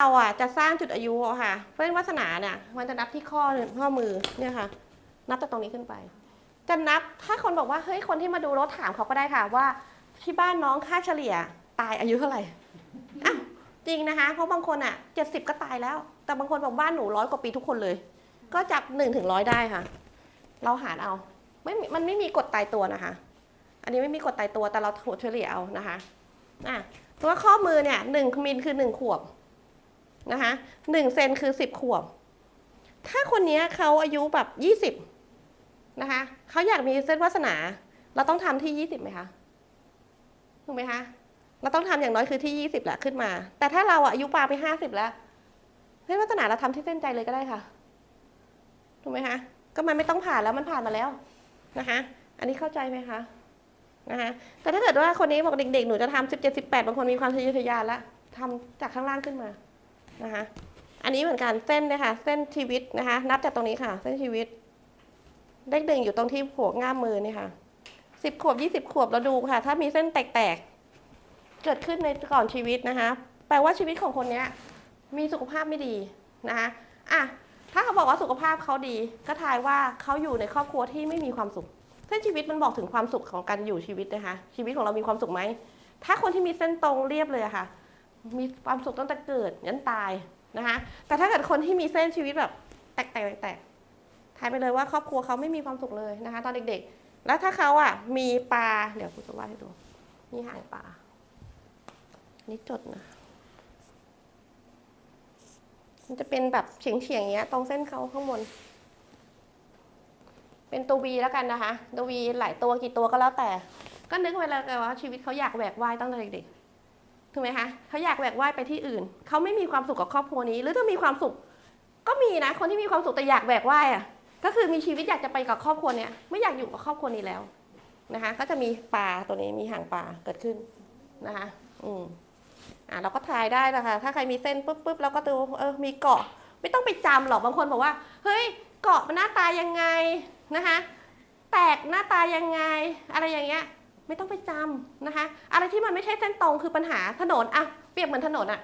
เราอะจะสร้างจุดอายุค่ะเส้นวาสนาเนี่ยมันจะนับที่ข้อข้อมือเนี่ยค่ะ นับจากตรงนี้ขึ้นไป จะนับถ้าคนบอกว่าเฮ้ยคนที่มาดูรถถามเขาก็ได้ค่ะว่าที่บ้านน้องค่าเฉลี่ยตายอายุเท่าไหร่อ้าวจริงนะคะ เพราะบางคนอะเจ็ดสิบก็ตายแล้ว แต่บางคนบอกบ้านหนูร้อยกว่าปีทุกคนเลย ก็จากหนึ่งถึงร้อยได้ค่ะ เราหารเอาไม่มันไม่มีกฎตายตัวนะคะ อันนี้ไม่มีกฎตายตัวแต่เราถัวเฉลี่ยเอานะคะอะเพราะว่าข้อมือเนี่ยหนึ่งมิลคือหนึ่งขวบ นะคะหนึ่งเซนคือสิบขวบ ถ้าคนนี้เขาอายุแบบยี่สิบนะคะเขาอยากมีเส้นวาสนา เราต้องทำที่ยี่สิบไหมคะถูกไหมคะเราต้องทำอย่างน้อยคือที่ยี่สิบแหละขึ้นมา แต่ถ้าเราอะอายุปาไปห้าสิบแล้วเส้นวาสนาเราทำที่เส้นใจเลยก็ได้ค่ะถูกไหมคะก็มันไม่ต้องผ่านแล้วมันผ่านมาแล้วนะคะอันนี้เข้าใจไหมคะนะคะแต่ถ้าเกิดว่าคนนี้บอกเด็กๆ หนูจะทำสิบเจ็ดสิบแปดบางคนมีความทะเยอทะยานแล้วทำจากข้างล่างขึ้นมา นะคะ อันนี้เหมือนกันเส้นนะคะเส้นชีวิตนะคะ นับจากตรงนี้ค่ะ เส้นชีวิต เลขหนึ่งอยู่ตรงที่หัวง่ามมือนี่ค่ะสิบขวบยี่สิบขวบเราดูค่ะ ถ้ามีเส้นแตกๆ เกิดขึ้นในก่อนชีวิตนะคะ แปลว่าชีวิตของคนเนี้ย มีสุขภาพไม่ดีนะคะอะถ้าเขาบอกว่าสุขภาพเขาดี ก็ทายว่าเขาอยู่ในครอบครัวที่ไม่มีความสุข เส้นชีวิตมันบอกถึงความสุขของการอยู่ชีวิตนะคะ ชีวิตของเรามีความสุขไหมถ้าคนที่มีเส้นตรงเรียบเลยะค่ะ มีความสุขตั้งแต่เกิดยันตายนะคะ แต่ถ้าเกิดคนที่มีเส้นชีวิตแบบ แตกๆแตกๆทายไปเลยว่าครอบครัวเขาไม่มีความสุขเลยนะคะ ตอนเด็กๆ แล้วถ้าเขาอะมีปลาเดี๋ยวคุณจะวาดให้ดูมีหางปลานี่จดนะมันจะเป็นแบบเฉียงเฉียงๆอย่างเงี้ย ตรงเส้นเขาข้างบน เป็นตัววีแล้วกันนะคะ ตัววีหลายตัวกี่ตัวก็แล้วแต่ ก็นึกไว้แล้วกันว่าชีวิตเขาอยากแหวกว่ายตั้งแต่เด็กๆ ถูกไหมคะเขาอยากแหวกว่ายไปที่อื่น เขาไม่มีความสุขกับครอบครัวนี้ หรือถ้ามีความสุข ก็มีนะ คนที่มีความสุขแต่อยากแหวกว่ายอะ ก็คือมีชีวิตอยากจะไปกับครอบครัวเนี้ยไม่อยากอยู่กับครอบครัวนี้แล้วนะคะ ก็จะมีปลาตัวนี้มีหางปลาเกิดขึ้นนะคะ อืมอะเราก็ทายได้นะคะ ถ้าใครมีเส้นปุ๊บปุ๊บเราก็ดูเออมีเกาะ ไม่ต้องไปจำหรอกบางคนบอกว่า เฮ้ยเกาะมันหน้าตายังไงนะคะ แตกหน้าตายังไง อะไรอย่างเงี้ย ไม่ต้องไปจำนะคะ อะไรที่มันไม่ใช่เส้นตรงคือปัญหาถนนอะเปรียบเหมือนถนนอะ